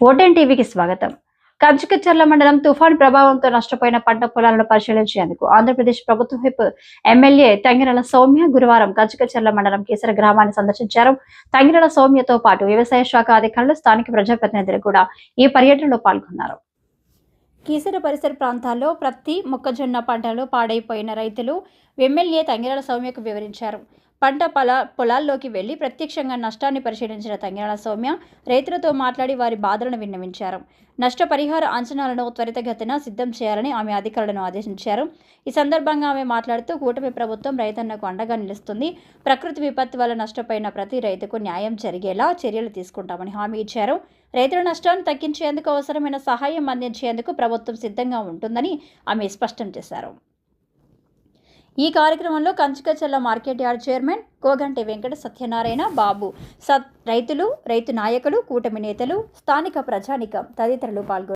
ఓటెన్ టీవీకి స్వాగతం. కంచుకచర్ల మండలం తుఫాన్ ప్రభావంతో నష్టపోయిన పంట పొలాలను పరిశీలించేందుకు ఆంధ్రప్రదేశ్ ప్రభుత్వ హెప్ ఎమ్మెల్యే తంగిరల సౌమ్య గురువారం కంచుకచర్ల మండలం కేసర గ్రామాన్ని సందర్శించారు. తంగిరల సౌమ్యతో పాటు వ్యవసాయ శాఖ అధికారులు స్థానిక ప్రజాప్రతినిధులు కూడా ఈ పర్యటనలో పాల్గొన్నారు. కీసర పరిసర ప్రాంతాల్లో ప్రతి మొక్కజొన్న పంటలు పాడైపోయిన రైతులు ఎమ్మెల్యే తంగిరాల సౌమ్యకు వివరించారు. పంట పొల పొలాల్లోకి వెళ్ళి ప్రత్యక్షంగా నష్టాన్ని పరిశీలించిన తంగిరాల సౌమ్య రైతులతో మాట్లాడి వారి బాధలను విన్నవించారు. నష్టపరిహార అంచనాలను త్వరితగతిన సిద్ధం చేయాలని ఆమె అధికారులను ఆదేశించారు. ఈ సందర్భంగా ఆమె మాట్లాడుతూ కూటమి ప్రభుత్వం రైతన్నకు అండగా నిలుస్తుంది. ప్రకృతి విపత్తు వల్ల నష్టపోయిన ప్రతి రైతుకు న్యాయం జరిగేలా చర్యలు తీసుకుంటామని హామీ ఇచ్చారు. రైతుల నష్టాన్ని తగ్గించేందుకు అవసరమైన సహాయం అందించేందుకు ప్రభుత్వం సిద్ధంగా ఉంటుందని ఆమె స్పష్టం చేశారు. ఈ కార్యక్రమంలో Kanchikacherla market yard chairman Koganti Venkata Satyanarayana Babu సత్ రైతులు రైతు నాయకులు కూటమి నేతలు స్థానిక ప్రజానికం తదితరులు పాల్గొన్నారు